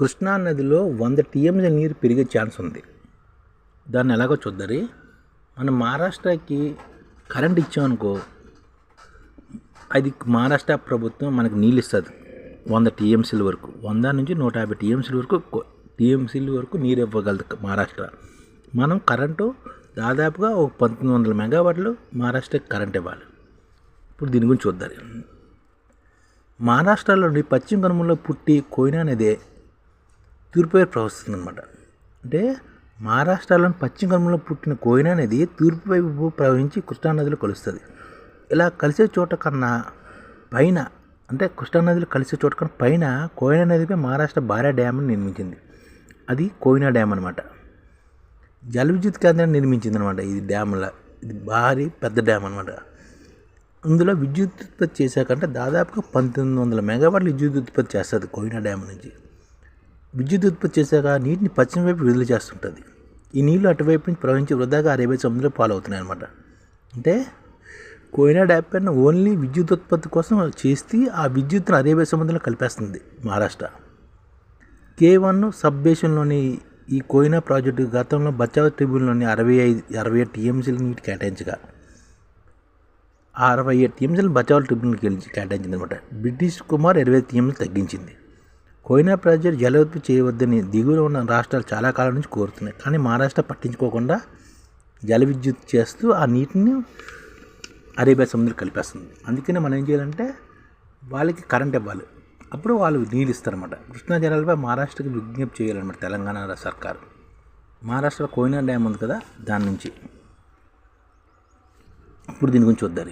కృష్ణా నదిలో వంద టీఎంసీ నీరు పెరిగే ఛాన్స్ ఉంది. దాన్ని ఎలాగో చూద్దరి? మనం మహారాష్ట్రకి కరెంట్ ఇచ్చామనుకో అది మహారాష్ట్ర ప్రభుత్వం మనకు నీళ్ళు ఇస్తుంది వంద టీఎంసీల వరకు. వంద నుంచి నూట యాభై టీఎంసీల వరకు టీఎంసీల వరకు నీరు ఇవ్వగలదు మహారాష్ట్ర. మనం కరెంటు దాదాపుగా ఒక పంతొమ్మిది వందల మెగావాట్లు మహారాష్ట్రకి కరెంట్ ఇవ్వాలి. ఇప్పుడు దీని గురించి చూద్దాం మహారాష్ట్రలోని పశ్చిమ కనుమలో పుట్టి కోయినా నదే తూర్పు వైపు ప్రవహిస్తుంది అనమాట అంటే మహారాష్ట్రలోని పశ్చిమ కనుమలో పుట్టిన కోయినా నది తూర్పు వైపు ప్రవహించి కృష్ణానదిలో కలుస్తుంది. ఇలా కలిసే చోట కన్నా పైన అంటే కృష్ణానదిలో కలిసే చోట కన్నా పైన కోయినా నదిపై మహారాష్ట్ర భారీ డ్యామ్ని నిర్మించింది. అది కోయినా డ్యామ్ అనమాట జల విద్యుత్ కేంద్రాన్ని నిర్మించింది అనమాట ఇది డ్యామ్ల ఇది భారీ పెద్ద డ్యామ్ అనమాట ఇందులో విద్యుత్ ఉత్పత్తి చేశాకంటే దాదాపుగా పంతొమ్మిది వందల మెగావాట్ల విద్యుత్ ఉత్పత్తి చేస్తుంది కోయినా డ్యామ్ నుంచి. విద్యుత్ ఉత్పత్తి చేశాక నీటిని పశ్చిమ వైపు విడుదల చేస్తుంటుంది. ఈ నీళ్ళు అటువైపు నుంచి ప్రవహించి వృధాగా అరేబియా సముద్రం పాలవుతున్నాయి అనమాట అంటే కోయినా డ్యాప్ పైన ఓన్లీ విద్యుత్ ఉత్పత్తి కోసం చేస్తే ఆ విద్యుత్తును అరేబియా సముద్రంలో కలిపేస్తుంది మహారాష్ట్ర. కే వన్ సబ్బేషన్లోని ఈ కోయినా ప్రాజెక్టు గతంలో బచావ్ ట్రిబ్యునల్లోని అరవై ఐదు అరవై ఏడు టీఎంసీల నీటి కేటాయించగా అరవై ఏడు టీఎంసీలు బచావ్ ట్రిబ్యునల్కి కేటాయించింది అనమాట బ్రిటిష్ కుమార్ ఇరవై టీఎంసీలు తగ్గించింది. కోయినా ప్రాజెక్టు జల ఉత్పత్తి చేయవద్దని దిగువన ఉన్న రాష్ట్రాలు చాలా కాలం నుంచి కోరుతున్నాయి. కానీ మహారాష్ట్ర పట్టించుకోకుండా జల విద్యుత్ చేస్తూ ఆ నీటిని అరేబియా సముద్రం కలిపేస్తుంది. అందుకనే మనం ఏం చేయాలంటే వాళ్ళకి కరెంట్ ఇవ్వాలి. అప్పుడు వాళ్ళు నీళ్ళు ఇస్తారన్నమాట. కృష్ణా జలాలపై మహారాష్ట్రకి విజ్ఞప్తి చేయాలన్నమాట తెలంగాణ సర్కారు. మహారాష్ట్ర కోయినా డ్యామ్ ఉంది కదా దాని నుంచి. ఇప్పుడు దీని గురించి వద్దారు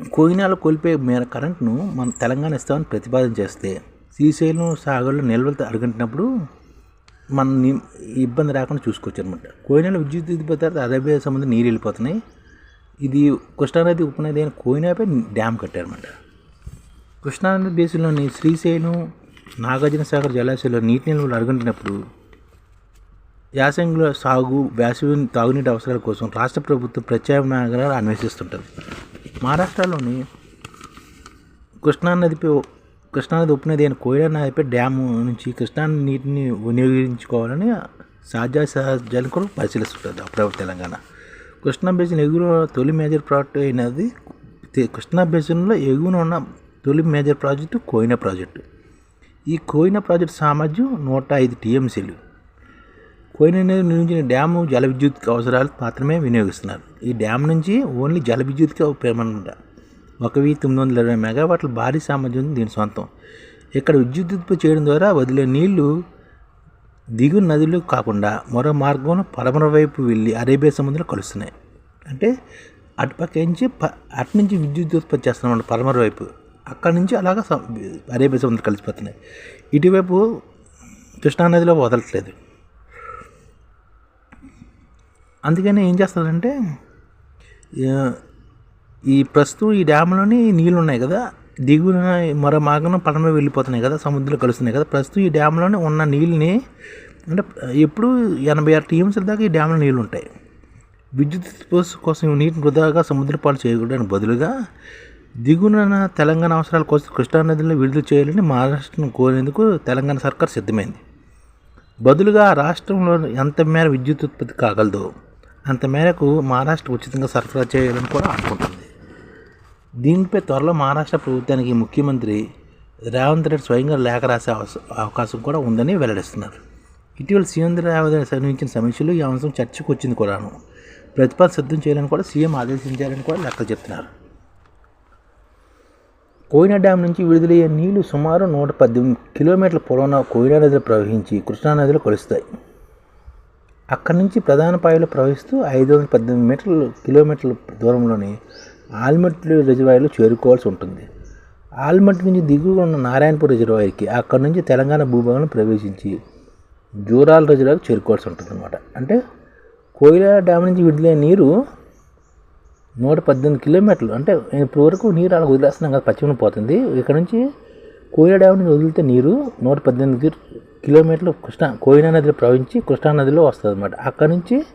కోయినాలో కోల్పోయే మేర కరెంట్ను మన తెలంగాణ ఇస్తామని ప్రతిపాదన చేస్తే శ్రీశైలం సాగర్లో నిల్వలు అడుగుంటున్నప్పుడు మన ఇబ్బంది రాకుండా చూసుకోవచ్చు అనమాట కోయినాలో విద్యుత్ ఉత్పత్తి తర్వాత సంబంధం నీరు వెళ్ళిపోతున్నాయి. ఇది కృష్ణానది ఉపనది అయిన కోయినాపై డ్యామ్ కట్టారన్నమాట. కృష్ణానది బేసిన్లోని శ్రీశైలం నాగార్జున సాగర్ జలాశయంలో నీటి నిల్వలు అడుగుంటున్నప్పుడు యాసంగిలో సాగు వేసవి తాగునీటి అవసరాల కోసం రాష్ట్ర ప్రభుత్వం ప్రత్యామ్నాయాలు అన్వేషిస్తుంటుంది. మహారాష్ట్రలోని కృష్ణానదిపై కృష్ణానది ఉపనది అయిన కోయినా నదిపై డ్యాము నుంచి కృష్ణా నీటిని వినియోగించుకోవాలని సాధ్య సహజాలు కూడా పరిశీలిస్తుంటుంది అప్పుడప్పుడు తెలంగాణ. కృష్ణా బేసిన్ ఎగువ తొలి మేజర్ ప్రాజెక్ట్ అయినది కృష్ణా బేసిన్లో ఎగువన ఉన్న తొలి మేజర్ ప్రాజెక్టు కోయినా ప్రాజెక్టు. ఈ కోయినా ప్రాజెక్టు సామర్థ్యం నూట ఐదు టీఎంసీలు. కోయిన అనేది నిర్మించిన డ్యాము జల విద్యుత్ అవసరాలు మాత్రమే వినియోగిస్తున్నారు. ఈ డ్యామ్ నుంచి ఓన్లీ జల విద్యుత్కే ఉపయోగపడమాట ఒక వెయ్యి తొమ్మిది వందల ఇరవై మెగావాట్ల భారీ సామర్థ్యం దీని సొంతం ఇక్కడ విద్యుత్ ఉత్పత్తి చేయడం ద్వారా వదిలే నీళ్ళు దిగు నదులు కాకుండా మరో మార్గంలో పడమర వైపు వెళ్ళి అరేబియా సముద్రం కలుస్తున్నాయి. అంటే అటుపక్క నుంచి ప- అటు నుంచి విద్యుత్ ఉత్పత్తి చేస్తున్నాం పడమర వైపు అక్కడి నుంచి అలాగా అరేబియా సముద్రం కలిసిపోతున్నాయి. ఇటువైపు కృష్ణానదిలో వదలట్లేదు. అందుకని ఏం చేస్తారంటే ఈ ప్రస్తుతం ఈ డ్యామ్లోని నీళ్ళు ఉన్నాయి కదా దిగువన మరో మార్గం పడమ వెళ్ళిపోతున్నాయి కదా సముద్రంలో కలుస్తున్నాయి కదా ప్రస్తుతం ఈ డ్యామ్లోనే ఉన్న నీళ్ళని అంటే ఎప్పుడు ఎనభై ఆరు టీఎంసీల దాకా ఈ డ్యామ్లో నీళ్ళు ఉంటాయి విద్యుత్ ఉత్పత్తి కోసం నీటిని వృధాగా సముద్ర పాలు చేయకూడదని బదులుగా దిగువన తెలంగాణ అవసరాల కోసం కృష్ణానదిలో విడుదల చేయాలని మహారాష్ట్రను కోరేందుకు తెలంగాణ సర్కార్ సిద్ధమైంది. బదులుగా ఆ రాష్ట్రంలో ఎంత మేర విద్యుత్ ఉత్పత్తి కాగలదో అంత మేరకు మహారాష్ట్ర ఉచితంగా సరఫరా చేయాలని కూడా అనుకుంటుంది. దీనిపై త్వరలో మహారాష్ట్ర ప్రభుత్వానికి ముఖ్యమంత్రి రేవంత్ రెడ్డి స్వయంగా లేఖ రాసే అవకాశం కూడా ఉందని వెల్లడిస్తున్నారు. ఇటీవల సీఎం రేవంత్ రెడ్డి నిర్వహించిన సమీక్షలు ఈ అంశం చర్చకు వచ్చింది కూడాను. ప్రతిపాదన సిద్ధం చేయాలని కూడా సీఎం ఆదేశించాలని కూడా లెక్కలు చెప్తున్నారు. కోయినా డ్యామ్ నుంచి విడుదలయ్యే నీళ్ళు సుమారు నూట పద్దెనిమిది కిలోమీటర్ల పొడవున కోయినా నదిలో ప్రవహించి కృష్ణానదిలో కలుస్తాయి. అక్కడి నుంచి ప్రధాన పాయలో ప్రవహిస్తూ ఐదు వందల పద్దెనిమిది మీటర్లు కిలోమీటర్ల దూరంలోని ఆల్మట్టి రిజర్వాయర్లో చేరుకోవాల్సి ఉంటుంది. ఆల్మట్టి నుంచి దిగువ ఉన్న నారాయణపూర్ రిజర్వాయర్కి అక్కడి నుంచి తెలంగాణ భూభాగంలో ప్రవేశించి జూరాల రిజర్వాయర్ చేరుకోవాల్సి ఉంటుంది అనమాట అంటే కోయిలా డ్యామ్ నుంచి విడుదలైన నీరు నూట పద్దెనిమిది కిలోమీటర్లు అంటే ఇప్పుడు వరకు నీరు అలా వదిలేస్తున్నాం కదా పశ్చిమం పోతుంది. ఇక్కడ నుంచి కోయిలా డ్యామ్ నుంచి వదిలితే నీరు నూట పద్దెనిమిది కిలోమీటర్లు కృష్ణా కోయినా నదిలో ప్రవహించి కృష్ణా నదిలో వస్తుంది అనమాట అక్కడ నుంచి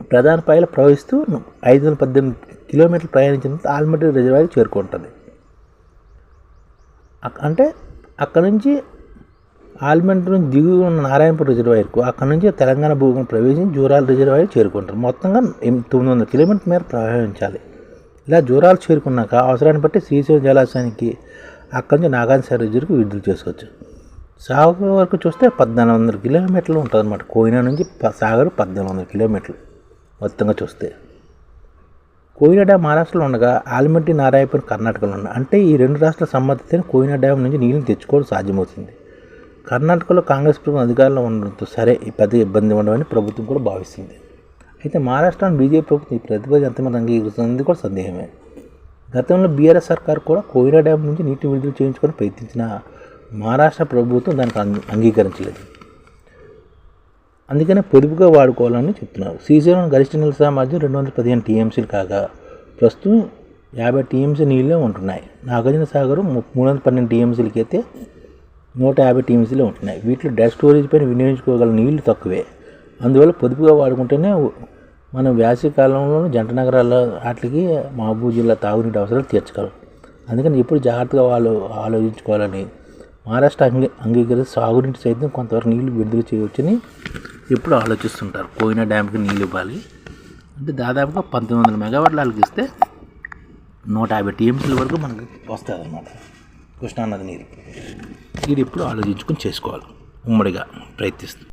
ప్రధాన పాయలు ప్రవహిస్తూ ఐదు వందల పద్దెనిమిది కిలోమీటర్లు ప్రయాణించిన ఆల్మట్టి రిజర్వాయర్ చేరుకుంటుంది. అక్- అంటే అక్కడ నుంచి ఆల్మెంట్ నుంచి దిగువ ఉన్న నారాయణపూర్ రిజర్వాయర్కు అక్కడ నుంచి తెలంగాణ భూమిని ప్రవేశించి జూరాల రిజర్వాయర్ చేరుకుంటారు. మొత్తంగా తొమ్మిది వందల కిలోమీటర్ మేర ప్రవహించాలి ఇలా జూరాలు చేరుకున్నాక అవసరాన్ని బట్టి శ్రీశైలం జలాశయానికి అక్కడి నుంచి నాగార్జున రిజర్వ్కి విడుదల చేసుకోవచ్చు. సాగర్ వరకు చూస్తే పద్నాలుగు వందల కిలోమీటర్లు ఉంటుంది అనమాట కోయినా నుంచి ప- సాగర్ పద్నాలుగు వందల కిలోమీటర్లు మొత్తంగా చూస్తే. కోయినా డ్యామ్ మహారాష్ట్రలో ఉండగా ఆల్మట్టి నారాయణపూర్ కర్ణాటకలో ఉన్న అంటే ఈ రెండు రాష్ట్రాల సమ్మతితో కోయినా డ్యామ్ నుంచి నీళ్ళని తెచ్చుకోవడం సాధ్యమవుతుంది. కర్ణాటకలో కాంగ్రెస్ ప్రభుత్వం అధికారంలో ఉండడంతో సరే ఈ పెద్ద ఇబ్బంది ఉండవని ప్రభుత్వం కూడా భావిస్తుంది. అయితే మహారాష్ట్రను బీజేపీ ప్రభుత్వం ఈ ప్రతిపాదన ఎంతమంది అంగీకరిస్తుంది కూడా సందేహమే. గతంలో బీఆర్ఎస్ సర్కార్ కూడా కోయినా డ్యామ్ నుంచి నీటి విడుదల చేయించుకొని ప్రయత్నించిన మహారాష్ట్ర ప్రభుత్వం దానికి అంగీకరించలేదు. అందుకనే పొదుపుగా వాడుకోవాలని చెప్తున్నారు. శ్రీశైలం గరిష్ట నీళ్ళ సామర్థ్యం రెండు వందల పదిహేను టీఎంసీలు కాగా ప్రస్తుతం యాభై టీఎంసీ నీళ్ళే ఉంటున్నాయి. నాగార్జున సాగర్ మూడు వందల పన్నెండు టీఎంసీలకి అయితే నూట యాభై టీఎంసీలే ఉంటున్నాయి. వీటిలో డ్యాష్ స్టోరేజ్ పైన వినియోగించుకోగల నీళ్ళు తక్కువే. అందువల్ల పొదుపుగా వాడుకుంటేనే మనం వేసవి కాలంలో జంట నగరాల వాటికి మహబూబ్ జిల్లా తాగునీటి అవసరాలు తీర్చగలం. అందుకని ఎప్పుడు జాగ్రత్తగా వాళ్ళు ఆలోచించుకోవాలని మహారాష్ట్ర అంగీ అంగీకరిస్తే సాగునీటి సైతం కొంతవరకు నీళ్ళు విడుదల చేయవచ్చని ఎప్పుడు ఆలోచిస్తుంటారు. కోయినా డ్యామ్కి నీళ్ళు ఇవ్వాలి. అంటే దాదాపుగా పంతొమ్మిది వందల మెగావాట్ల వాళ్ళకి నూట యాభై టీఎంసీల వరకు మనకి వస్తుంది అన్నమాట కృష్ణానది నీరు. ఇది ఎప్పుడు ఆలోచించుకొని చేసుకోవాలి. ఉమ్మడిగా ప్రయత్నిస్తుంది